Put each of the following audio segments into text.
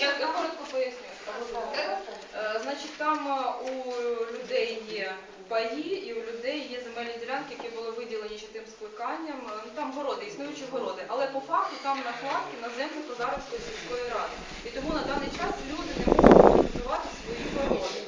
Я коротко поясню. Е, Значить, там е, у людей є паї і у людей є земельні ділянки, які були виділені ще тим скликанням. Е, Ну, там городи, існуючі городи. Але по факту там накладки на землю Козарівської сільської ради. І тому на даний час люди не можуть реалізувати свої городи.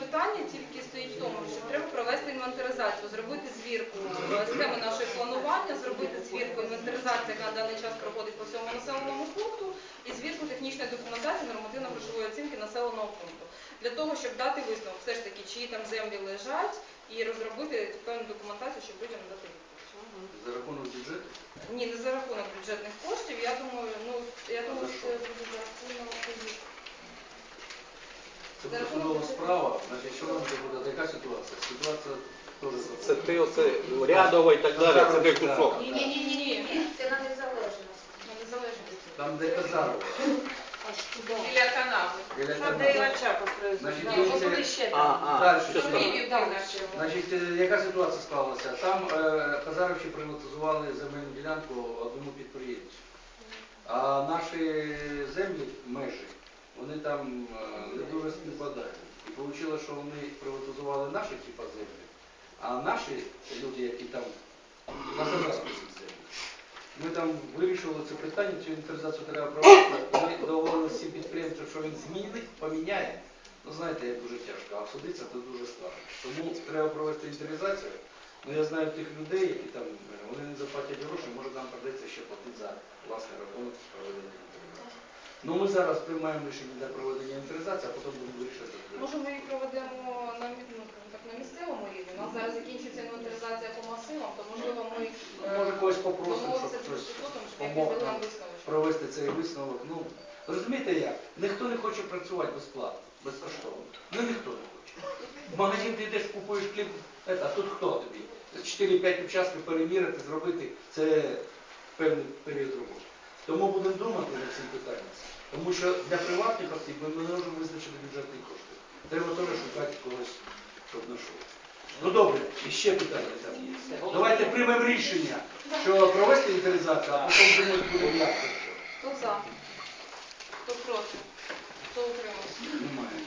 Питання тільки стоїть в тому, що треба провести інвентаризацію, зробити звірку е, схеми нашого планування, зробити звірку інвентаризації, яка на даний час проходить по всьому населеному пункту, і звірку технічної документації нормативно-грошової оцінки населеного пункту. Для того, щоб дати висновок, все ж таки, чиї там землі лежать, і розробити певну документацію, щоб людям надати відповідь. За рахунок бюджету? Ні, не за рахунок бюджетних коштів. Я думаю, ну я думаю, що це буде за рахунок. Це буде судова справа, значить, що нам це буде? Яка ситуація? Ситуація теж Це ти оце рядово і так далі, це той кусок. Ні, ні, ні, ні, ні. Це на незалежність. На незалежність. Там, де Казарова, Біля канави. біля Там, де. Івача построїв. Значить, дивіться, от ще А, там. а, Далі. що стало? Лівів Далі. нашого. Значить, е, яка ситуація склалася? Там е, приватизували земельну ділянку одному підприємцю. А наші землі, межі, вони там е, не дуже співпадають. І вийшло, що вони приватизували наші типа землі, а наші люди, які там на Казарській землі, ми там вирішували це питання, цю інвентаризацію треба проводити. Ми договорилися з цим підприємцем, що він змінить, поміняє. Ну знаєте, як дуже тяжко, а судитися це дуже складно. Тому треба провести інвентаризацію. Ну я знаю тих людей, які там, е, вони не заплатять гроші, може нам придеться ще платити за власний рахунок проведення. Ну ми зараз приймаємо рішення для проведення інвентаризації, а потім будемо вирішувати. Може, ми її проведемо на, мі- ну, так, на місцевому рівні. У нас зараз закінчується інвентаризація по масивам, то можливо ми е, Може когось попросимо, щоб домовимося з хтось інститутом, щоб помог нам висновок. провести цей висновок. Ну, розумієте як? Ніхто не хоче працювати безплатно, безкоштовно. Ну ніхто не хоче. В магазин ти йдеш, купуєш хліб, е, а тут хто тобі? 4-5 участків перемірити, зробити це певний період роботи. Тому будемо думати над цим питанням. Тому що для приватних осіб ми не можемо визначити бюджетні кошти. Треба теж шукати когось, щоб знайшов. Ну добре, і ще питання там є. Давайте приймемо рішення, що провести інвентаризацію, а потім думати будемо як. Хто за? Хто проти? Хто утримався? Немає.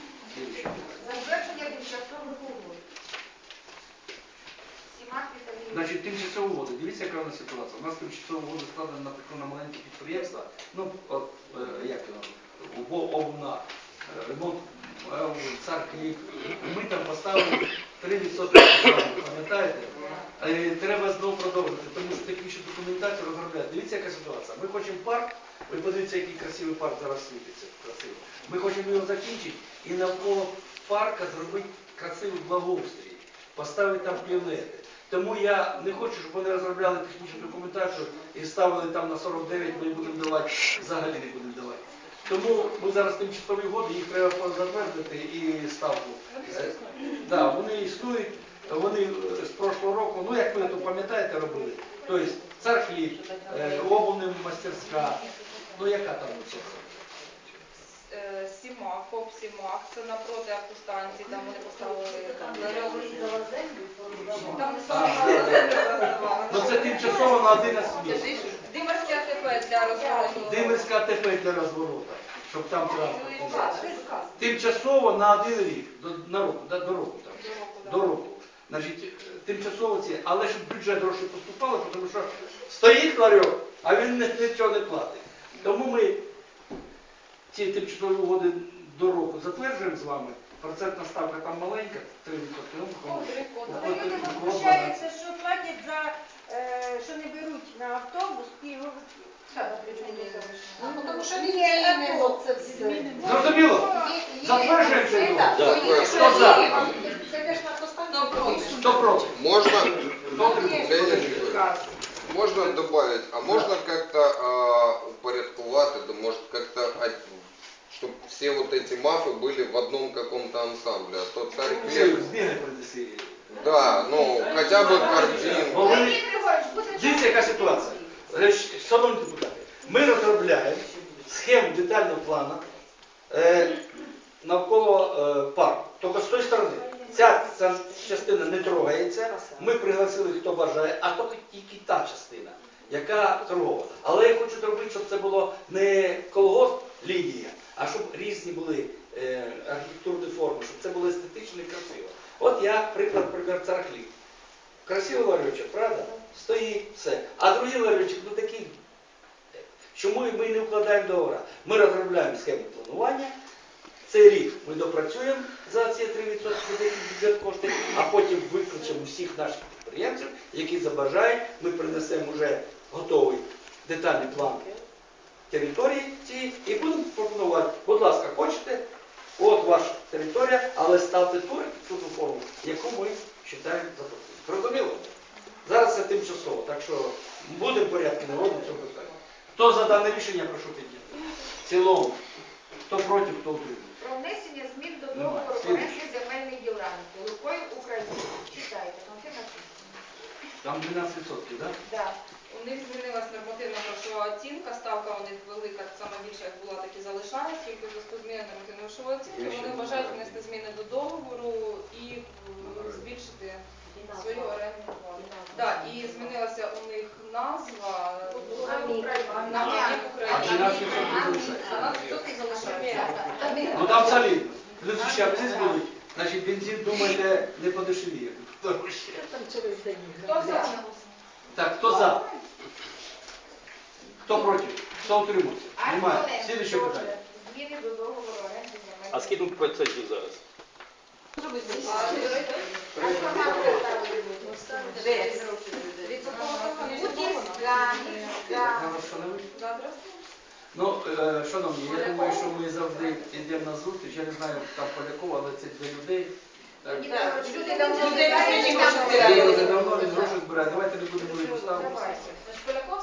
Затвердження тимчасових угод. Значить, тимчасові угоди. Дивіться, яка у нас ситуація. У нас тимчасові угоди складені, наприклад, на маленькі підприємства. Ну, от, е, як його, обувна, е, ремонт, е, цар хліб. Ми там поставили 3% пам'ятаєте? Е, Треба знову продовжити, тому що технічну документацію розробляти. Дивіться, яка ситуація. Ми хочемо парк, ви подивіться, який красивий парк зараз світиться. Красиво. Ми хочемо його закінчити і навколо парка зробити красивий благоустрій, поставити там піонети. Тому я не хочу, щоб вони розробляли технічну документацію і ставили там на 49, ми будемо давати, взагалі не будемо давати. Тому ми зараз тимчасові угоди, їх треба затвердити і ставку. Е, вони існують, вони е, з прошлого року, ну як ви то пам'ятаєте, робили. Тобто цар хліб, е, обувна мастерська, ну яка там ця? Е, Сімах, ФОП Сімах, це напроти автостанції, там вони поставили Там не. Ну це тимчасово на 11 місяців. Димерське АТП для розвороту. Димирська АТП для розворота, щоб там транспорт. Тимчасово на один рік, до, на року, да, до року там. До року. Значить, тимчасово ці, але щоб бюджет гроші поступали, тому що стоїть ларьок, а він нічого не платить. Тому ми ці тимчасові угоди до року затверджуємо з вами. Процентна ставка там маленька, 3%. Ну, три люди возмущаються, що платять за, е, що не беруть на автобус пільговики. Ну, тому що Ні, змінимо це все. Зрозуміло? Затверджуємо цю угоду? Да. Хто за? Хто проти? Можно, Хто утримався? Можно добавить, а можно как-то а, упорядковать это, может как-то, чтобы все вот эти мафы были в одном каком-то ансамбле, а то царь хлеб, Збігай принеси. да, ну хотя бы картин. Бо вони- Дивіться, яка ситуація. Значить, Шановні депутати, ми розробляємо схему детального плану е, навколо е, парку. Тільки з тої сторони. Ця, ця частина не трогається. Ми пригласили, хто бажає, а тільки, тільки та частина. яка торгова. Але я хочу зробити, щоб це було не колгосп лінія, а щоб різні були е, архітектурні форми, щоб це було естетично і красиво. От я приклад, приклад цархлів. Красивий ларючок, правда? Стоїть, все. А другий ларючок, ну такий, що ми, не вкладаємо договори. Ми розробляємо схему планування. Цей рік ми допрацюємо за ці 3% деякий бюджет коштів, а потім виключимо всіх наших підприємців, які забажають. Ми принесемо вже готовий детальний план території цієї і будемо пропонувати. Будь ласка, хочете? От ваша територія, але ставте ту архітектурну форму, яку ми вважаємо за потрібну. Зрозуміло? Зараз це тимчасово, так що будемо в порядку народу в цьому питанні. Хто за дане рішення, прошу підняти. В цілому. Хто проти, хто утримує. Про внесення змін до договору Слідуючий. оренди земельних ділянки Лукойл України. Читайте, там все написано. Там 12%, так? Да. У них змінилась нормативна грошова оцінка, ставка у них велика, саме більше як була, так і залишається. Тільки в зв'язку з зміною нормативної грошової оцінки вони вважають внести зміни до договору і е, збільшити свою орендну плату. Да, і змінилася у них назва на Амік А Україна. 12% залишається. 12% залишається. Ну там солідно. Плюс ще акциз будуть, значить бензин, думаєте, не подешевіє. Хто за? Так, хто за? Хто проти? Хто утримується? Немає. Альфа питання. Зміни до договору оренди А скільки процентів зараз? Ну, е, шановні, я думаю, що ми завжди йдемо на зустріч. Я не знаю, там Полякова, але це для людей. Так. Люди давно збирають. Він гроші збирає. Давайте не будемо ставити.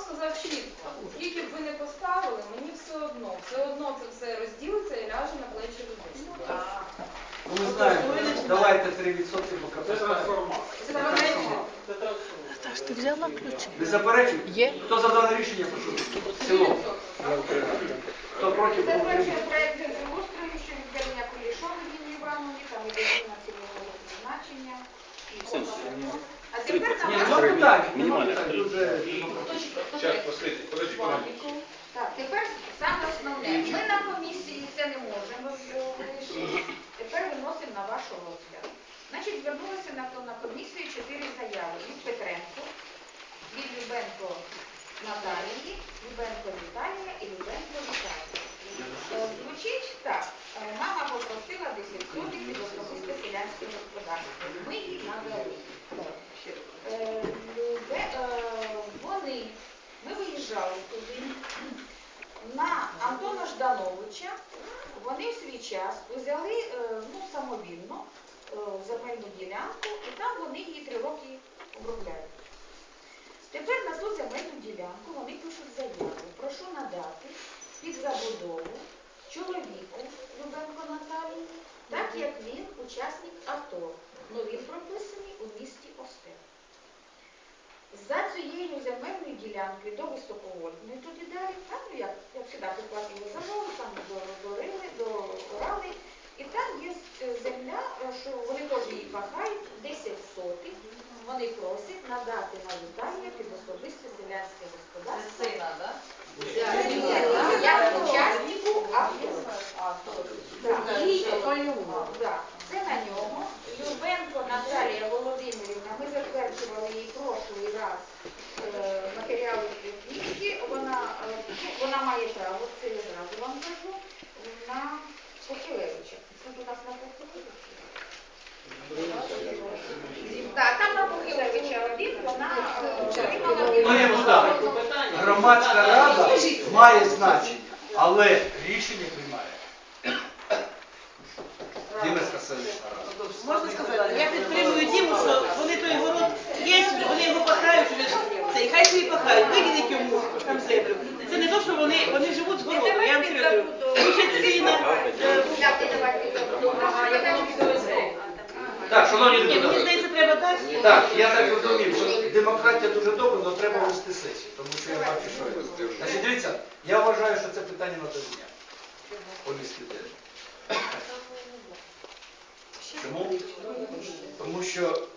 Сказав чітко, скільки б ви не поставили, мені все одно. Все одно це все розділиться і ляже на плечі людей. Ну, ми знаємо, давайте 3% поки поставимо. Це трансформація. Саш, ти взяла ключі? Не заперечуєте? Є. Хто за дане рішення, прошу. В цілому. Хто проти, хто Затверджує утримується? проект землеустрою щодо відведення Кулішової Ніні Івановні, там зміна цільового призначення. і Сенсу. А тепер Так, саме основне. Ми на комісії це не можемо вирішити. Тепер виносимо на ваш розгляд. Значить, звернулися на, на комісію чотири заяви від Петренко, від Любенко Наталії, Любенко Віталія і Любенко Віталія. Е, Звучить так. Е, Мама попросила 10 сотих селянське господарство. Ми їй надали. Е, е, Вони, ми виїжджали туди на Антона Ждановича. Вони в свій час взяли е, ну, самовільно земельну ділянку, і там вони її три роки обробляють. Тепер на ту земельну ділянку вони пишуть заяву. Прошу надати під забудову чоловіку Любенко Наталії, так як він учасник АТО. Ну він прописаний у місті Остеп. За цією земельною ділянкою до високовольтної туди далі, там, ну як, як завжди, приплатили за воду, там дорили, дорали. І там є е, земля, е, що вони теж її пахають, 10 сотих. Вони просять надати на Віталія під особисте селянське господарство. Сина, так? Як учаснику АТО. Так. І, це на ньому. Любенко Наталія Володимирівна, ми затверджували її прошлий раз е, матеріали в книжці. Вона, е, ну, вона має право, це я зразу вам кажу, на Похилевича. Це у нас на Похилевича. Так, там на Похилевича один, вона е, отримала громадська рада має значення, але рішення приймає Дімецька селищна рада. Можна сказати, я підтримую Діму, що вони той город є, вони його пахають, це, і хай собі пахають, виділить йому там землю. Це не то, що вони, вони живуть з городу, я вам серйозно кажу. Лише сина, е, Так, шановні ні, мені депутати. здається, треба так. Так, я так розумів, що демократія дуже добра, але треба вести сесію, тому що я бачу, що... Значить, дивіться, я вважаю, що це питання на дня. Повістки денної. Чому? Тому що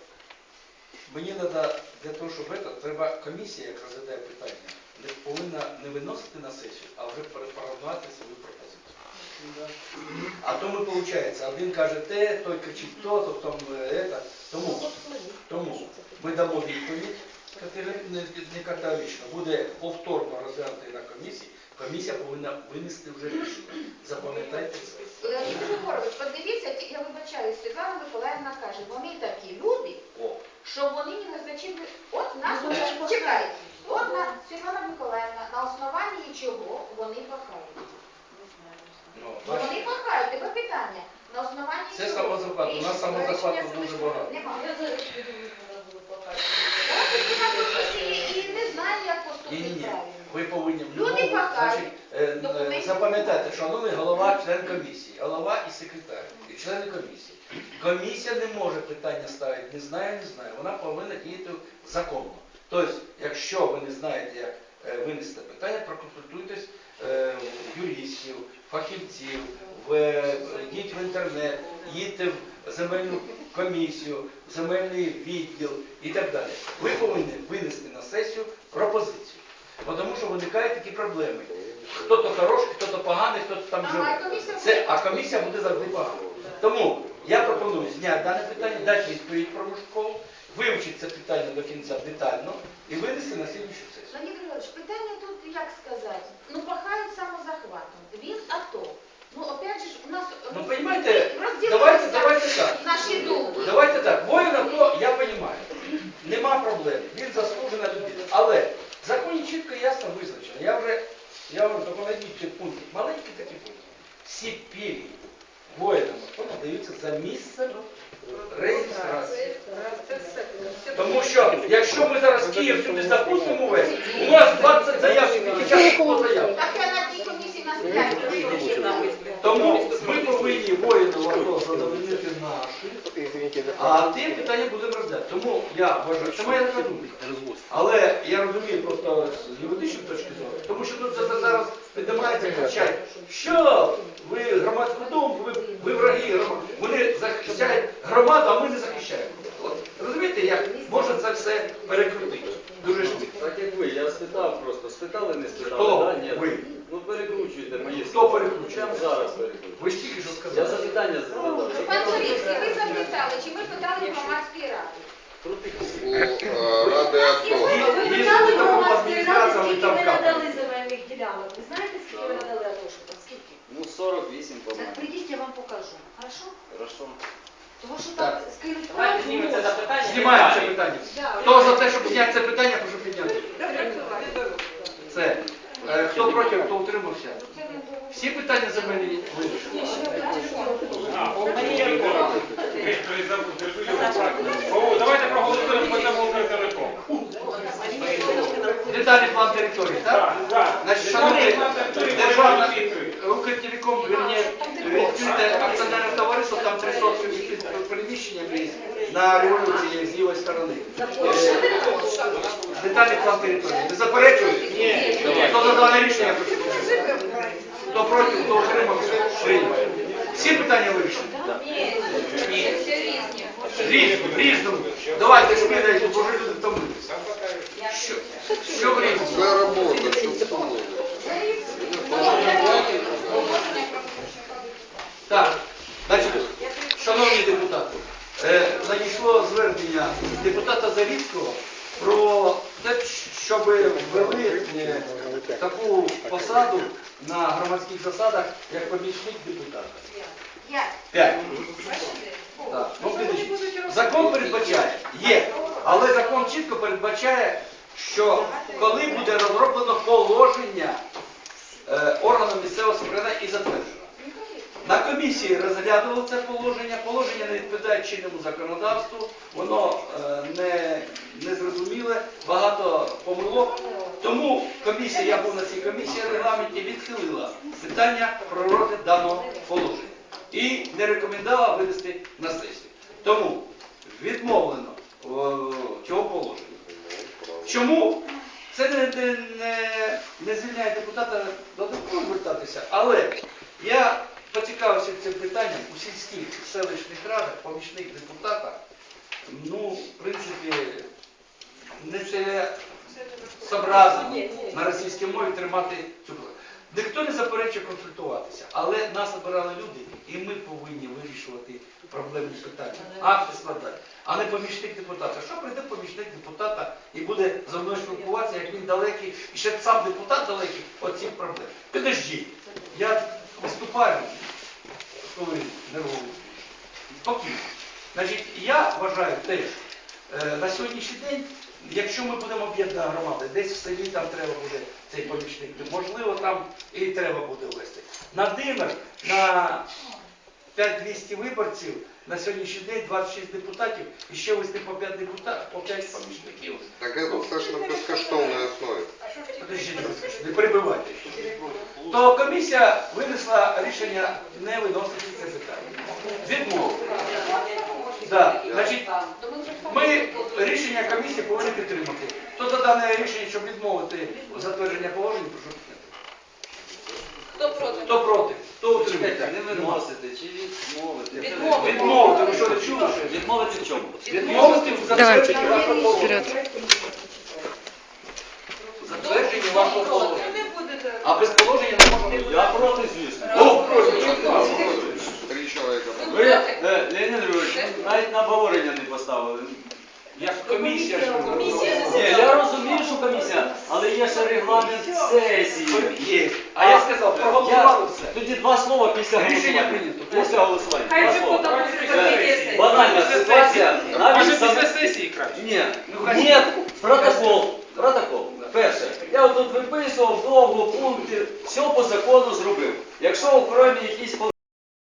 мені треба для того, щоб це, треба комісія, яка розглядає питання, не повинна не виносити на сесію, а вже переформувати свою пропозицію. А то ми, виходить, один каже те, той кричить то, то там е, це. Тому, тому ми дамо відповідь не, не. Буде повторно розглянути на комісії. Комісія повинна винести вже рішення. Запам'ятайте це. Леонід Григорович, подивіться, я вибачаю, Світлана Миколаївна каже, вони такі люди, О, що вони не назначили, от нас, Ну, вони от на, Світлана Миколаївна, на основанні чого вони пахають? Ну, вони пахають, тебе питання, на основанні Це чого? самозахват. У нас Рішення самозахвату рішення дуже суду багато. Нема. Я зараз піду буду плакати. Я тоді на комісії і не знаю, як Ні, ні, поступити ні. правильно. Ви повинні в Люди любому- пахають. значить, е, е, запам'ятайте, шановний голова, член комісії, голова і секретар, і члени комісії. Комісія не може питання ставити, не знає, не знає. Вона повинна діяти законно. Тобто, якщо ви не знаєте, як е, винести питання, проконсультуйтесь е, юристів, фахівців, е, йдіть в інтернет, їдьте в земельну комісію, в земельний відділ і так далі. Ви повинні винести на сесію пропозицію. Бо Тому що виникають такі проблеми. Хто-то хороший, хто-то поганий, хто-то там живе. а комісія Це, буде а комісія буде завжди погана. Тому я пропоную зняти дане питання, дати відповідь про Мушкову, вивчити це питання до кінця детально і винести на слідчу сесію. Леонід Григорович, питання тут, як сказати, ну пахають самозахватом. Він АТО. Ну, опять же, ж, у нас Ну, понимаете, давайте, давайте так. наші думки. Давайте так, воїна то я розумію. Нема проблем. Він заслужена людина. Але в законі чітко і ясно визначено. Я вже, я вже законодавчі пункти, маленькі такі пункти. Всі пільги воїнам АТО надаються за місцем реєстрації. Тому що якщо Київ сюди запустимо весь, у нас 20 заяв, тільки час 100 заяв. Так я на тій комісії нас. Тому ми повинні воїнам АТО задовольнити наші, а ті питання будемо розглядати. Тому я вважаю, це моя така думка. Але я розумію просто з юридичної точки зору, тому що тут за- зараз піднімається кричать, що ви громадську думку, ви, ви враги, вони захищають громаду, а ми не захищаємо. От, розумієте, як можна це все перекрутити? Дуже швидко. Так як ви, я спитав просто, спитали, не спитали, Хто да? Ні. ви? Ну перекручуйте мої Хто слова. перекручує? Я зараз перекручую. Ви ж тільки що Я сказали. запитання задав. Пан Зорівський, ви запитали, чи ми питали громадській раді? У э, Рады АТО. Ви є питали закон громадської ради, скільки там ви капаєте. надали земельних ділянок? Ви знаєте, скільки ви надали Атошикам? Скільки? Ну 48, Так по-моєму. прийдіть, я вам покажу. Хорошо? Хорошо. Тому що Так. так скинуть Давайте правду знімемо це запитання. Знімаємо це питання. Да, Хто за те, щоб зняти це питання, прошу підняти. Це. Е, Хто проти, хто утримався? Всі питання земельні вирішені. Давайте проголосуємо по цьому Укртелеком. Детальний план території, так? Значить, шановні, державна Укртелеком, вірні, відкрите акціонерне товариство, там три сотки під приміщенням є на революції з лівої сторони. Детальний план території. Не заперечуєте? Ні. Хто за дане рішення? прошу. Хто проти, хто утримався? Прийняли. Всі питання вирішені? Ні. Різно, різно. Давайте швидко, бо вже люди втомилися. Що, що в різному? Це робота, щоб було. Так, значить, шановні депутати, е, надійшло звернення депутата про те, щоб ввели е, таку посаду на громадських засадах, як помічник депутата. П'ять. Так, ну. Закон передбачає, є, але закон чітко передбачає, що коли буде розроблено положення е, органу місцевого самоврядування і затверджено. На комісії розглядували це положення, положення не відповідає чинному законодавству, воно е, не, багато помилок. Тому комісія, я був на цій комісії регламенті, відхилила питання про розгляд даного положення і не рекомендувала винести на сесію. Тому відмовлено цього положення. Чому? Це не, не, не, звільняє депутата додатково звертатися, але я поцікавився цим питанням у сільських селищних радах, помічник депутата, ну, в принципі, не це сообразно на російській мові тримати цю посаду. Ніхто не заперечує консультуватися, але нас обирали люди, і ми повинні вирішувати проблемні питання, акти складати, а не помічник депутата. Що прийде помічник депутата і буде за мною спілкуватися, як він далекий, і ще сам депутат далекий від цих проблем. Підождіть, я виступаю, коли нервовий. Спокійно. Значить, я вважаю теж, е, на сьогоднішній день, якщо ми будемо об'єднана громада, десь в селі там треба буде цей помічник, можливо, там і треба буде ввести. На Димер, на 5200 виборців, на сьогоднішній день 26 депутатів, і ще вести по 5 депутатів, по 5 помічників. Так это, Саш, на безкоштовной основе. Подождіть, не перебивайте. То комісія винесла рішення не виносити це питання. Відмову. Да. Значить, ми рішення комісії повинні підтримати. Хто за дане рішення, щоб відмовити затвердження положень, прошу. Хто проти? Хто проти? Хто утримується? Не виносити чи відмовити. Відмовити. Відмовити, ви що не чули? що? Відмовити в чому? Відмовити в затвердженні вашого положення. Вперед. Затвердження вашого положення. Не буде А без положення не можна. Я проти, звісно. О, прошу. Три человека. Ви, е, Леонід Григорович, навіть на обговорення не поставили. Я комісія. ж Комісія Ні, я розумію, що комісія, але є ще регламент сесії. Є. А я сказав, проголосували все. Тоді два слова після Рішення голосування. прийнято. Після голосування. Хай вже слова. потім буде Е. Банальна ситуація. Навіть Може після сесії краще. Ні, Ну, хай- ні, протокол. Протокол. Перше, я отут виписував довго пункти, все по закону зробив. Якщо окремі якісь